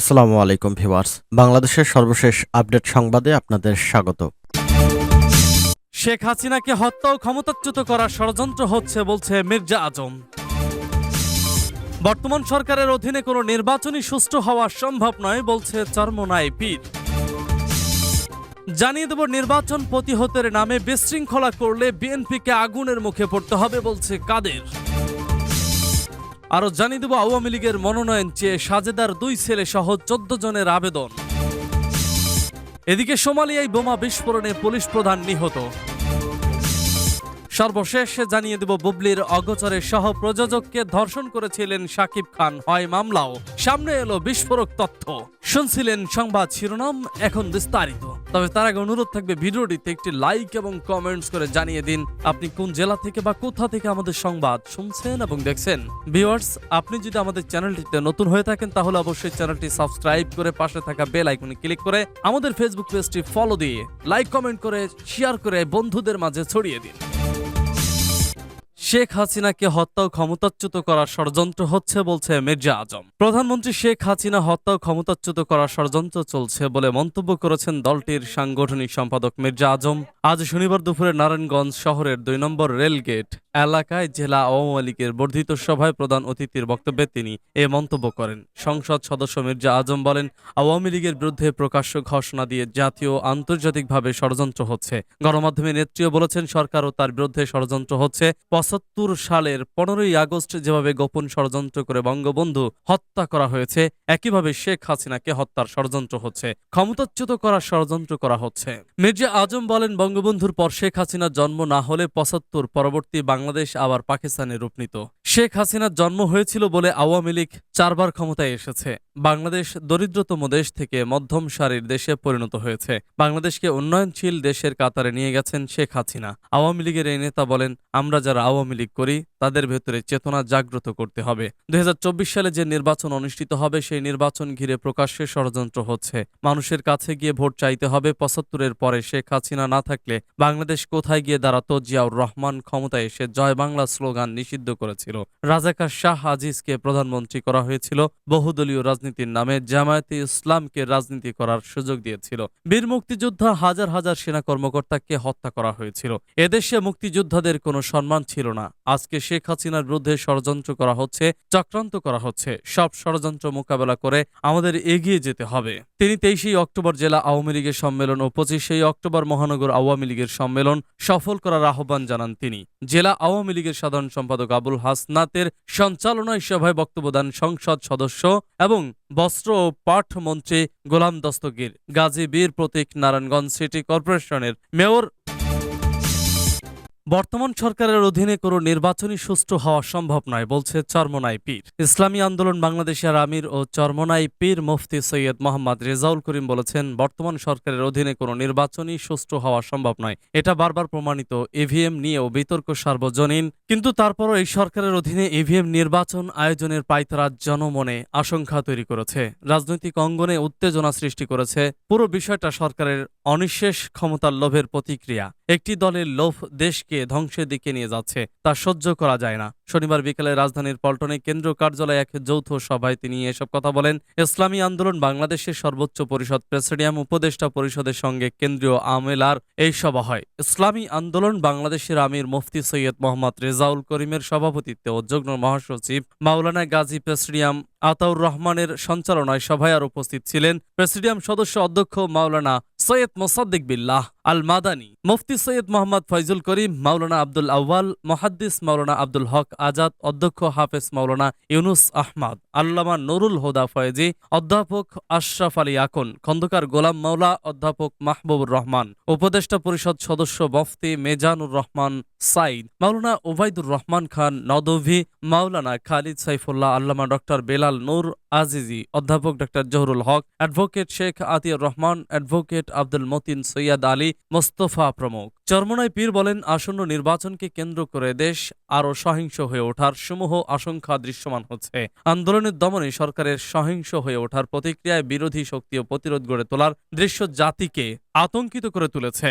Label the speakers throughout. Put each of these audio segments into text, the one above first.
Speaker 1: আসসালামু আলাইকুম ভিওয়ার্স বাংলাদেশের সর্বশেষ আপডেট সংবাদে আপনাদের স্বাগত
Speaker 2: শেখ হাসিনাকে হত্যা ও ক্ষমতাচ্যুত করার ষড়যন্ত্র হচ্ছে বলছে মির্জা আজম বর্তমান সরকারের অধীনে কোনো নির্বাচনই সুষ্ঠু হওয়া সম্ভব নয় বলছে চর্মনায় পীর জানিয়ে দেব নির্বাচন প্রতিহতের নামে বিশৃঙ্খলা করলে বিএনপিকে আগুনের মুখে পড়তে হবে বলছে কাদের আরও জানিয়ে দেব আওয়ামী লীগের মনোনয়ন চেয়ে সাজেদার দুই ছেলে সহ চোদ্দ জনের আবেদন এদিকে সোমালিয়ায় বোমা বিস্ফোরণে পুলিশ প্রধান নিহত সর্বশেষ জানিয়ে দেব বুবলির অগোচরে সহ প্রযোজককে ধর্ষণ করেছিলেন সাকিব খান হয় মামলাও সামনে এলো বিস্ফোরক তথ্য শুনছিলেন সংবাদ শিরোনাম এখন বিস্তারিত তবে তার আগে অনুরোধ থাকবে ভিডিওটিতে একটি লাইক এবং কমেন্টস করে জানিয়ে দিন আপনি কোন জেলা থেকে বা কোথা থেকে আমাদের সংবাদ শুনছেন এবং দেখছেন ভিওয়ার্স আপনি যদি আমাদের চ্যানেলটিতে নতুন হয়ে থাকেন তাহলে অবশ্যই চ্যানেলটি সাবস্ক্রাইব করে পাশে থাকা বেল আইকনে ক্লিক করে আমাদের ফেসবুক পেজটি ফলো দিয়ে লাইক কমেন্ট করে শেয়ার করে বন্ধুদের মাঝে ছড়িয়ে দিন শেখ হাসিনাকে হত্যা ও ক্ষমতাচ্যুত করার ষড়যন্ত্র হচ্ছে বলছে মির্জা আজম প্রধানমন্ত্রী শেখ হাসিনা হত্যা ও ক্ষমতাচ্যুত করার ষড়যন্ত্র চলছে বলে মন্তব্য করেছেন দলটির সাংগঠনিক সম্পাদক মির্জা আজম আজ শনিবার দুপুরে নারায়ণগঞ্জ শহরের দুই নম্বর রেলগেট এলাকায় জেলা আওয়ামী লীগের বর্ধিত সভায় প্রধান অতিথির বক্তব্যে তিনি এ মন্তব্য করেন সংসদ সদস্য মির্জা আজম বলেন আওয়ামী লীগের বিরুদ্ধে প্রকাশ্য ঘোষণা দিয়ে জাতীয় আন্তর্জাতিকভাবে ষড়যন্ত্র হচ্ছে গণমাধ্যমে নেত্রীও বলেছেন সরকারও তার বিরুদ্ধে ষড়যন্ত্র হচ্ছে উনসত্তর সালের পনেরোই আগস্ট যেভাবে গোপন ষড়যন্ত্র করে বঙ্গবন্ধু হত্যা করা হয়েছে একইভাবে শেখ হাসিনাকে হত্যার ষড়যন্ত্র হচ্ছে ক্ষমতাচ্যুত করার ষড়যন্ত্র করা হচ্ছে মির্জা আজম বলেন বঙ্গবন্ধুর পর শেখ হাসিনার জন্ম না হলে পঁচাত্তর পরবর্তী বাংলাদেশ আবার পাকিস্তানে রূপ নিত শেখ হাসিনার জন্ম হয়েছিল বলে আওয়ামী লীগ চারবার ক্ষমতায় এসেছে বাংলাদেশ দরিদ্রতম দেশ থেকে মধ্যম সারির দেশে পরিণত হয়েছে বাংলাদেশকে উন্নয়নশীল দেশের কাতারে নিয়ে গেছেন শেখ হাসিনা আওয়ামী লীগের এই নেতা বলেন আমরা যারা আওয়ামী লীগ করি তাদের ভেতরে চেতনা জাগ্রত করতে হবে দুই সালে যে নির্বাচন অনুষ্ঠিত হবে সেই নির্বাচন ঘিরে প্রকাশ্যে ষড়যন্ত্র হচ্ছে মানুষের কাছে গিয়ে ভোট চাইতে হবে পঁচাত্তরের পরে শেখ হাসিনা না থাকলে বাংলাদেশ কোথায় গিয়ে দাঁড়াতো জিয়াউর রহমান ক্ষমতায় এসে জয় বাংলা স্লোগান নিষিদ্ধ করেছিল রাজাকার শাহ আজিজকে প্রধানমন্ত্রী করা হয়েছিল বহুদলীয় রাজনীতির নামে জামায়াতে ইসলামকে রাজনীতি করার সুযোগ দিয়েছিল বীর মুক্তিযোদ্ধা হাজার হাজার সেনা কর্মকর্তাকে হত্যা করা হয়েছিল এদেশে মুক্তিযোদ্ধাদের কোনো সম্মান ছিল না আজকে শেখ হাসিনার বিরুদ্ধে ষড়যন্ত্র করা হচ্ছে চক্রান্ত করা হচ্ছে সব ষড়যন্ত্র মোকাবেলা করে আমাদের এগিয়ে যেতে হবে তিনি তেইশেই অক্টোবর জেলা আওয়ামী লীগের সম্মেলন ও পঁচিশেই অক্টোবর মহানগর আওয়ামী লীগের সম্মেলন সফল করার আহ্বান জানান তিনি জেলা আওয়ামী লীগের সাধারণ সম্পাদক আবুল হাসনাতের সঞ্চালনায় সভায় বক্তব্য দেন সংসদ সদস্য এবং বস্ত্র ও পাঠ মঞ্চে গোলাম দস্তগীর গাজী বীর প্রতীক নারায়ণগঞ্জ সিটি কর্পোরেশনের মেয়র বর্তমান সরকারের অধীনে কোনো নির্বাচনী সুষ্ঠু হওয়া সম্ভব নয় বলছে চরমনাই পীর ইসলামী আন্দোলন বাংলাদেশের আমির ও চরমনাই পীর মুফতি সৈয়দ মোহাম্মদ রেজাউল করিম বলেছেন বর্তমান সরকারের অধীনে কোনো নির্বাচনী সুষ্ঠু হওয়া সম্ভব নয় এটা বারবার প্রমাণিত ইভিএম নিয়েও বিতর্ক সার্বজনীন কিন্তু তারপরও এই সরকারের অধীনে ইভিএম নির্বাচন আয়োজনের পাইতারা জনমনে আশঙ্কা তৈরি করেছে রাজনৈতিক অঙ্গনে উত্তেজনা সৃষ্টি করেছে পুরো বিষয়টা সরকারের অনিঃশেষ ক্ষমতার লোভের প্রতিক্রিয়া একটি দলের লোভ দেশকে ধ্বংসের দিকে নিয়ে যাচ্ছে তা সহ্য করা যায় না শনিবার বিকেলে রাজধানীর পল্টনে কেন্দ্র কার্যালয়ে এক যৌথ সভায় তিনি এসব কথা বলেন ইসলামী আন্দোলন বাংলাদেশের সর্বোচ্চ পরিষদ প্রেসিডিয়াম উপদেষ্টা পরিষদের সঙ্গে কেন্দ্রীয় আমেলার এই সভা হয় ইসলামী আন্দোলন বাংলাদেশের আমির মুফতি সৈয়দ মোহাম্মদ রেজাউল করিমের সভাপতিত্বে ও যুগ্ম মহাসচিব মাওলানা গাজী প্রেসিডিয়াম আতাউর রহমানের সঞ্চালনায় সভায় আর উপস্থিত ছিলেন প্রেসিডিয়াম সদস্য অধ্যক্ষ মাওলানা সৈয়দ মোসাদ্দিক বিল্লাহ আল মাদানী মুফতি সৈয়দ মোহাম্মদ ফয়জুল করিম মাওলানা আব্দুল আউ্বাল মহাদ্দিস মাওলানা আব্দুল হক আজাদ অধ্যক্ষ হাফেজ মাওলানা ইউনুস আহমদ আল্লামা নুরুল হোদা ফয়েজি অধ্যাপক আশরাফ আলী আকন খন্দকার গোলাম মাওলা অধ্যাপক মাহবুবুর রহমান উপদেষ্টা পরিষদ সদস্য মুফতি মেজানুর রহমান সাইদ মাওলানা ওবায়দুর রহমান খান নদভি মাওলানা খালিদ সাইফুল্লাহ আল্লামা ডক্টর বেলাল নূর আজিজি অধ্যাপক doctor Zahurul Haque advocate Sheikh Atiur Rahman advocate Abdul Matin Syed Ali Mostafa প্রমুখ চরমনায় পীর বলেন আসন্ন নির্বাচনকে কেন্দ্র করে দেশ আরও সহিংস হয়ে ওঠার সমূহ আশঙ্কা দৃশ্যমান হচ্ছে আন্দোলনের দমনে সরকারের সহিংস হয়ে ওঠার প্রতিক্রিয়ায় বিরোধী শক্তি ও প্রতিরোধ গড়ে তোলার দৃশ্য জাতিকে আতঙ্কিত করে তুলেছে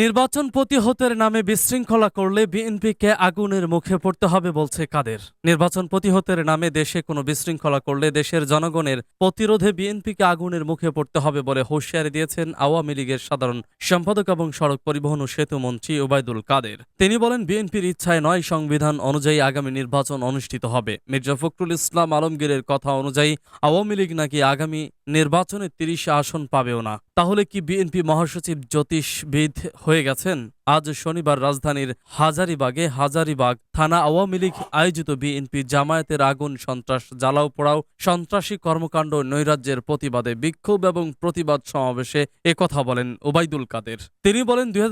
Speaker 2: নির্বাচন প্রতিহতের নামে বিশৃঙ্খলা করলে বিএনপিকে আগুনের মুখে পড়তে হবে বলছে কাদের নির্বাচন প্রতিহতের নামে দেশে কোনো বিশৃঙ্খলা করলে দেশের জনগণের প্রতিরোধে বিএনপিকে আগুনের মুখে পড়তে হবে বলে হুঁশিয়ারি দিয়েছেন আওয়ামী লীগের সাধারণ সম্পাদক এবং সড়ক পরিবহন ও সেতু মন্ত্রী ওবায়দুল কাদের তিনি বলেন বিএনপির ইচ্ছায় নয় সংবিধান অনুযায়ী আগামী নির্বাচন অনুষ্ঠিত হবে মির্জা ফখরুল ইসলাম আলমগীরের কথা অনুযায়ী আওয়ামী লীগ নাকি আগামী নির্বাচনে তিরিশ আসন পাবেও না তাহলে কি বিএনপি মহাসচিব জ্যোতিষবিদ হয়ে গেছেন আজ শনিবার রাজধানীর হাজারিবাগে হাজারিবাগ থানা আওয়ামী লীগ আয়োজিত বিএনপি জামায়াতের আগুন সন্ত্রাস জ্বালাও পোড়াও সন্ত্রাসী কর্মকাণ্ড নৈরাজ্যের প্রতিবাদে বিক্ষোভ এবং প্রতিবাদ সমাবেশে একথা বলেন ওবায়দুল কাদের তিনি বলেন দুই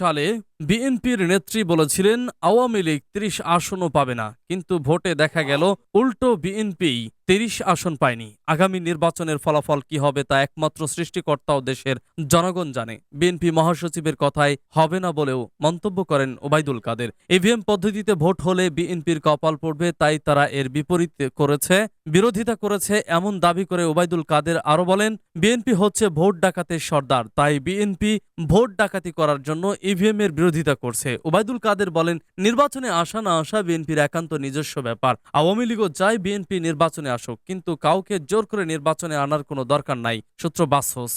Speaker 2: সালে বিএনপির নেত্রী বলেছিলেন আওয়ামী লীগ তিরিশ আসনও পাবে না কিন্তু ভোটে দেখা গেল উল্টো বিএনপি তিরিশ আসন পায়নি আগামী নির্বাচনের ফলাফল কি হবে তা একমাত্র সৃষ্টিকর্তাও দেশের জনগণ জানে বিএনপি মহাসচিবের কথায় হবে হবে না বলেও মন্তব্য করেন ওবায়দুল কাদের ইভিএম পদ্ধতিতে ভোট হলে বিএনপির কপাল পড়বে তাই তারা এর বিপরীত করেছে বিরোধিতা করেছে এমন দাবি করে ওবায়দুল কাদের আরও বলেন বিএনপি হচ্ছে ভোট ডাকাতের সর্দার তাই বিএনপি ভোট ডাকাতি করার জন্য ইভিএম এর বিরোধিতা করছে ওবায়দুল কাদের বলেন নির্বাচনে আসা না আসা বিএনপির একান্ত নিজস্ব ব্যাপার আওয়ামী লীগও যাই বিএনপি নির্বাচনে আসুক কিন্তু কাউকে জোর করে নির্বাচনে আনার কোনো দরকার নাই সূত্র বাসহস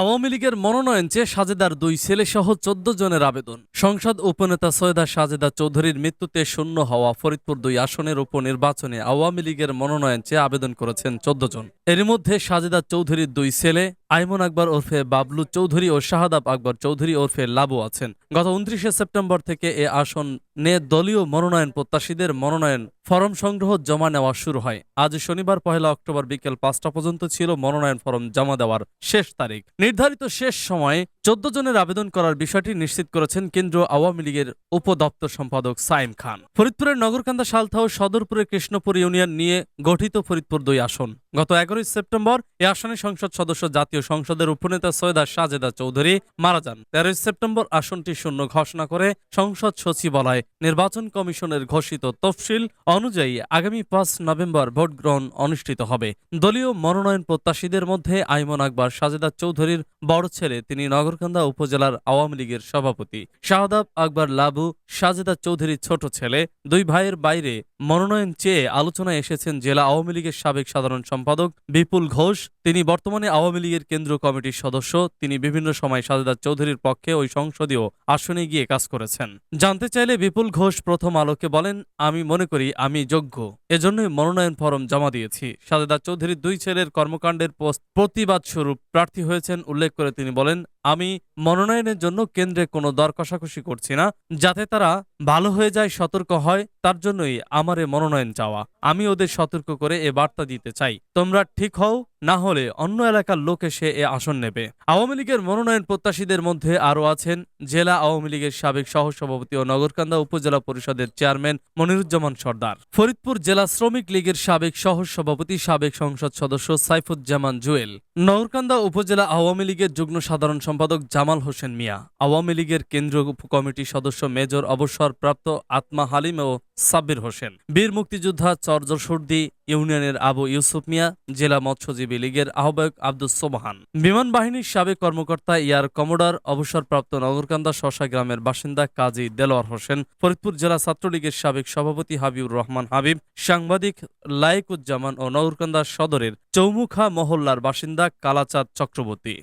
Speaker 2: আওয়ামী লীগের মনোনয়ন চেয়ে সাজেদার দুই ছেলেসহ চোদ্দ জনের আবেদন সংসদ উপনেতা সৈয়দা সাজেদা চৌধুরীর মৃত্যুতে শূন্য হওয়া ফরিদপুর দুই আসনের উপনির্বাচনে আওয়ামী লীগের মনোনয়ন চেয়ে আবেদন করেছেন চোদ্দ জন এর মধ্যে সাজেদা চৌধুরীর দুই ছেলে আইমন আকবর ওরফে বাবলু চৌধুরী ও শাহাদাব আকবর চৌধুরী ওরফে লাবু আছেন গত উনত্রিশে সেপ্টেম্বর থেকে এ আসনে দলীয় মনোনয়ন প্রত্যাশীদের মনোনয়ন ফরম সংগ্রহ জমা নেওয়া শুরু হয় আজ শনিবার পহেলা অক্টোবর বিকেল পাঁচটা পর্যন্ত ছিল মনোনয়ন ফরম জমা দেওয়ার শেষ তারিখ নির্ধারিত শেষ সময়ে চোদ্দ জনের আবেদন করার বিষয়টি নিশ্চিত করেছেন কেন্দ্র আওয়ামী লীগের উপদপ্তর সম্পাদক সাইম খান ফরিদপুরের নগরকান্দা সালথা ও সদরপুরের কৃষ্ণপুর ইউনিয়ন নিয়ে গঠিত ফরিদপুর দুই আসন গত এগারোই সেপ্টেম্বর এই আসনে সংসদ সদস্য জাতীয় সংসদের উপনেতা সৈয়দা সাজেদা চৌধুরী মারা যান তেরোই সেপ্টেম্বর আসনটি শূন্য ঘোষণা করে সংসদ সচিবালয় নির্বাচন কমিশনের ঘোষিত তফসিল অনুযায়ী আগামী পাঁচ নভেম্বর ভোট গ্রহণ অনুষ্ঠিত হবে দলীয় মনোনয়ন প্রত্যাশীদের মধ্যে আইমন আকবর সাজেদা চৌধুরী চৌধুরীর বড় ছেলে তিনি নগরকান্দা উপজেলার আওয়ামী লীগের সভাপতি শাহদাব আকবর লাবু সাজেদা চৌধুরীর ছোট ছেলে দুই ভাইয়ের বাইরে মনোনয়ন চেয়ে আলোচনায় এসেছেন জেলা আওয়ামী লীগের সাবেক সাধারণ সম্পাদক বিপুল ঘোষ তিনি বর্তমানে আওয়ামী লীগের কেন্দ্রীয় কমিটির সদস্য তিনি বিভিন্ন সময় সাজেদা চৌধুরীর পক্ষে ওই সংসদীয় আসনে গিয়ে কাজ করেছেন জানতে চাইলে বিপুল ঘোষ প্রথম আলোকে বলেন আমি মনে করি আমি যোগ্য এজন্যই মনোনয়ন ফরম জমা দিয়েছি সাজেদা চৌধুরীর দুই ছেলের কর্মকাণ্ডের প্রতিবাদ স্বরূপ প্রার্থী হয়েছেন উল্লেখ করে তিনি বলেন আমি মনোনয়নের জন্য কেন্দ্রে কোনো দর কষাকষি করছি না যাতে তারা ভালো হয়ে যায় সতর্ক হয় তার জন্যই এ মনোনয়ন চাওয়া আমি ওদের সতর্ক করে এ বার্তা দিতে চাই তোমরা ঠিক হও না হলে অন্য এলাকার লোকে সে এ আসন নেবে আওয়ামী লীগের মনোনয়ন প্রত্যাশীদের মধ্যে আরও আছেন জেলা আওয়ামী লীগের সাবেক সহসভাপতি ও নগরকান্দা উপজেলা পরিষদের চেয়ারম্যান মনিরুজ্জামান সর্দার ফরিদপুর জেলা শ্রমিক লীগের সাবেক সহসভাপতি সাবেক সংসদ সদস্য সাইফুজ্জামান জুয়েল নগরকান্দা উপজেলা আওয়ামী লীগের যুগ্ম সাধারণ সম্পাদক জামাল হোসেন মিয়া আওয়ামী লীগের কেন্দ্রীয় উপকমিটির সদস্য মেজর অবসরপ্রাপ্ত আত্মা হালিম ও সাব্বির হোসেন বীর মুক্তিযোদ্ধা চরজসর্দি ইউনিয়নের আবু ইউসুফ মিয়া জেলা মৎস্যজীবী লীগের আহ্বায়ক আব্দুস সোবহান বিমান বাহিনীর সাবেক কর্মকর্তা ইয়ার কমোডার অবসরপ্রাপ্ত নগরকান্দা শশা গ্রামের বাসিন্দা কাজী দেলোয়ার হোসেন ফরিদপুর জেলা ছাত্রলীগের সাবেক সভাপতি হাবিউর রহমান হাবিব সাংবাদিক লায়েকুজ্জামান ও নগরকান্দা সদরের চৌমুখা মহল্লার বাসিন্দা কালাচাঁদ চক্রবর্তী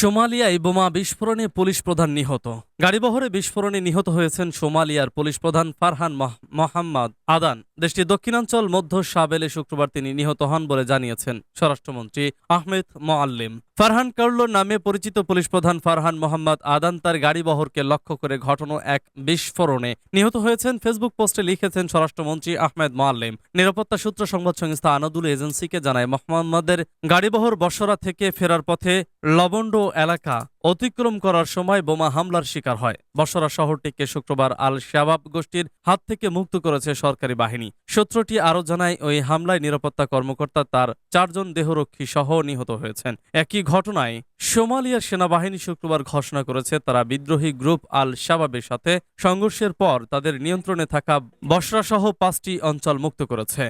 Speaker 2: সোমালিয়ায় বোমা বিস্ফোরণে পুলিশ প্রধান নিহত গাড়িবহরে বিস্ফোরণে নিহত হয়েছেন সোমালিয়ার পুলিশ প্রধান ফারহান মোহাম্মদ আদান দেশটির দক্ষিণাঞ্চল মধ্য সাবেলে শুক্রবার তিনি নিহত হন বলে জানিয়েছেন স্বরাষ্ট্রমন্ত্রী আহমেদ মোয়াল্লিম ফারহান কার্লো নামে পরিচিত পুলিশ প্রধান ফারহান মোহাম্মদ আদান তার গাড়িবহরকে লক্ষ্য করে ঘটনা এক বিস্ফোরণে নিহত হয়েছেন ফেসবুক পোস্টে লিখেছেন স্বরাষ্ট্রমন্ত্রী আহমেদ মোয়াল্লিম নিরাপত্তা সূত্র সংবাদ সংস্থা আনাদুল এজেন্সিকে জানায় মোহাম্মদের গাড়িবহর বর্ষরা থেকে ফেরার পথে লবণ্ড এলাকা অতিক্রম করার সময় বোমা হামলার শিকার হয় বসরা শহরটিকে শুক্রবার আল শাবাব গোষ্ঠীর হাত থেকে মুক্ত করেছে সরকারি বাহিনী সূত্রটি আরও জানায় ওই হামলায় নিরাপত্তা কর্মকর্তা তার চারজন দেহরক্ষী সহ নিহত হয়েছেন একই ঘটনায় সোমালিয়ার সেনাবাহিনী শুক্রবার ঘোষণা করেছে তারা বিদ্রোহী গ্রুপ আল শাবাবের সাথে সংঘর্ষের পর তাদের নিয়ন্ত্রণে থাকা বসরাসহ পাঁচটি অঞ্চল মুক্ত করেছে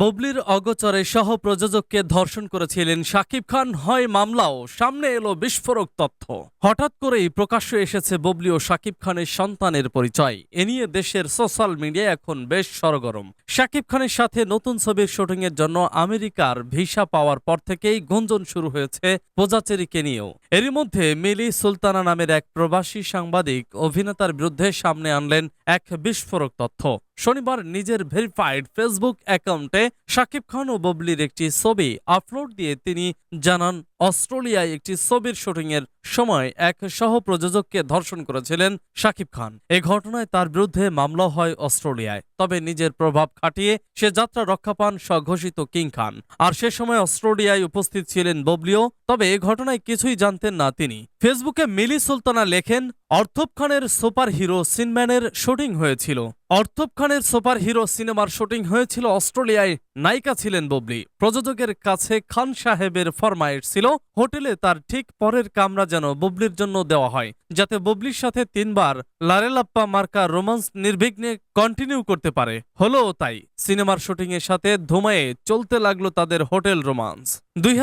Speaker 2: ববলির অগচরে সহ প্রযোজককে ধর্ষণ করেছিলেন শাকিব খান হয় মামলাও সামনে এলো বিস্ফোরক তথ্য হঠাৎ করেই প্রকাশ্যে এসেছে ববলি ও শাকিব খানের সন্তানের পরিচয় এ নিয়ে দেশের সোশ্যাল মিডিয়া এখন বেশ সরগরম শাকিব খানের সাথে নতুন ছবির শুটিংয়ের জন্য আমেরিকার ভিসা পাওয়ার পর থেকেই গুঞ্জন শুরু হয়েছে পোজাচেরিকে নিয়েও এরই মধ্যে মিলি সুলতানা নামের এক প্রবাসী সাংবাদিক অভিনেতার বিরুদ্ধে সামনে আনলেন এক বিস্ফোরক তথ্য শনিবার নিজের ভেরিফাইড ফেসবুক অ্যাকাউন্টে শাকিব খান ও ববলির একটি ছবি আপলোড দিয়ে তিনি জানান অস্ট্রেলিয়ায় একটি ছবির শুটিংয়ের সময় এক সহপ্রযোজককে ধর্ষণ করেছিলেন শাকিব খান এ ঘটনায় তার বিরুদ্ধে মামলা হয় অস্ট্রেলিয়ায় তবে নিজের প্রভাব খাটিয়ে সে যাত্রা রক্ষা পান স্বঘোষিত কিং খান আর সে সময় অস্ট্রেলিয়ায় উপস্থিত ছিলেন ববলিও তবে এ ঘটনায় কিছুই জানতেন না তিনি ফেসবুকে মিলি সুলতানা লেখেন অর্থব খানের সুপার হিরো সিনম্যানের শুটিং হয়েছিল অর্থব খানের সুপার হিরো সিনেমার শুটিং হয়েছিল অস্ট্রেলিয়ায় নায়িকা ছিলেন ববলি প্রযোজকের কাছে খান সাহেবের ফরমায়েট ছিল ছিল হোটেলে তার ঠিক পরের কামরা যেন বুবলির জন্য দেওয়া হয় যাতে বুবলির সাথে তিনবার লারেলাপ্পা মার্কা রোমান্স নির্বিঘ্নে কন্টিনিউ করতে পারে হলো তাই সিনেমার শুটিংয়ের সাথে ধুমায়ে চলতে লাগলো তাদের হোটেল রোমান্স দুই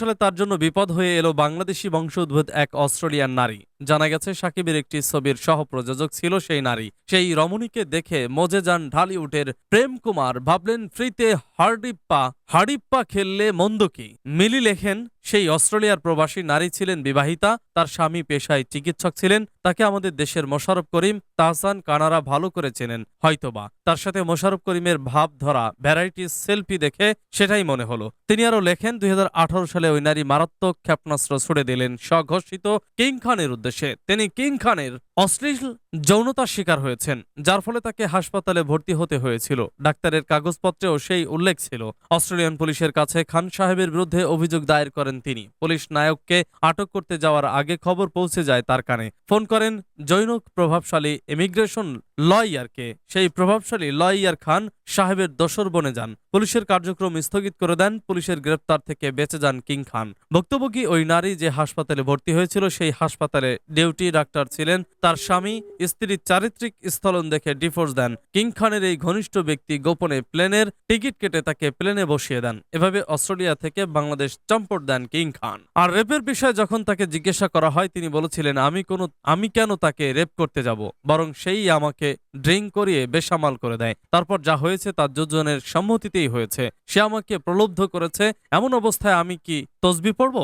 Speaker 2: সালে তার জন্য বিপদ হয়ে এলো বাংলাদেশি বংশোদ্ভূত এক অস্ট্রেলিয়ান নারী জানা গেছে সাকিবের একটি ছবির সহপ্রযোজক ছিল সেই নারী সেই রমণীকে দেখে মজে যান ঢালিউডের প্রেম কুমার ভাবলেন ফ্রিতে হার্ডিপ্পা হার্ডিপ্পা খেললে মন্দ কি মিলি লেখেন সেই অস্ট্রেলিয়ার প্রবাসী নারী ছিলেন বিবাহিতা তার স্বামী পেশায় চিকিৎসক ছিলেন তাকে আমাদের দেশের মোশারফ করিম তাহসান কানারা ভালো করে চেনেন হয়তোবা তার সাথে মোশারফ করিমের ভাব ধরা ভ্যারাইটি সেলফি দেখে সেটাই মনে হলো তিনি আরও লেখেন দুই সালে ওই নারী মারাত্মক ক্ষেপণাস্ত্র ছুড়ে দিলেন স্বঘোষিত কিং খানের উদ্দেশ্যে তিনি কিং খানের অশ্লীল যৌনতার শিকার হয়েছেন যার ফলে তাকে হাসপাতালে ভর্তি হতে হয়েছিল ডাক্তারের কাগজপত্রেও সেই উল্লেখ ছিল অস্ট্রেলিয়ান পুলিশের কাছে খান সাহেবের বিরুদ্ধে অভিযোগ দায়ের করেন তিনি পুলিশ নায়ককে আটক করতে যাওয়ার আগে খবর পৌঁছে যায় তার কানে ফোন করেন জৈনক প্রভাবশালী ইমিগ্রেশন লয়ারকে সেই প্রভাবশালী লয়ার খান সাহেবের দোসর বনে যান পুলিশের কার্যক্রম স্থগিত করে দেন পুলিশের গ্রেপ্তার থেকে বেঁচে যান কিং খান ভুক্তভোগী ওই নারী যে হাসপাতালে ভর্তি হয়েছিল সেই হাসপাতালে ডিউটি ডাক্তার ছিলেন তার স্বামী স্ত্রীর চারিত্রিক স্থলন দেখে ডিফোর্স দেন কিং খানের এই ঘনিষ্ঠ ব্যক্তি গোপনে প্লেনের টিকিট কেটে তাকে প্লেনে বসিয়ে দেন এভাবে অস্ট্রেলিয়া থেকে বাংলাদেশ চম্পট দেন কিং খান আর রেপের বিষয়ে যখন তাকে জিজ্ঞাসা করা হয় তিনি বলেছিলেন আমি কোন আমি কেন তাকে রেপ করতে যাব বরং সেই আমাকে ড্রিঙ্ক করিয়ে বেসামাল করে দেয় তারপর যা হয়েছে তার দুজনের সম্মতিতেই হয়েছে সে আমাকে প্রলুব্ধ করেছে এমন অবস্থায় আমি কি তসবি পড়ব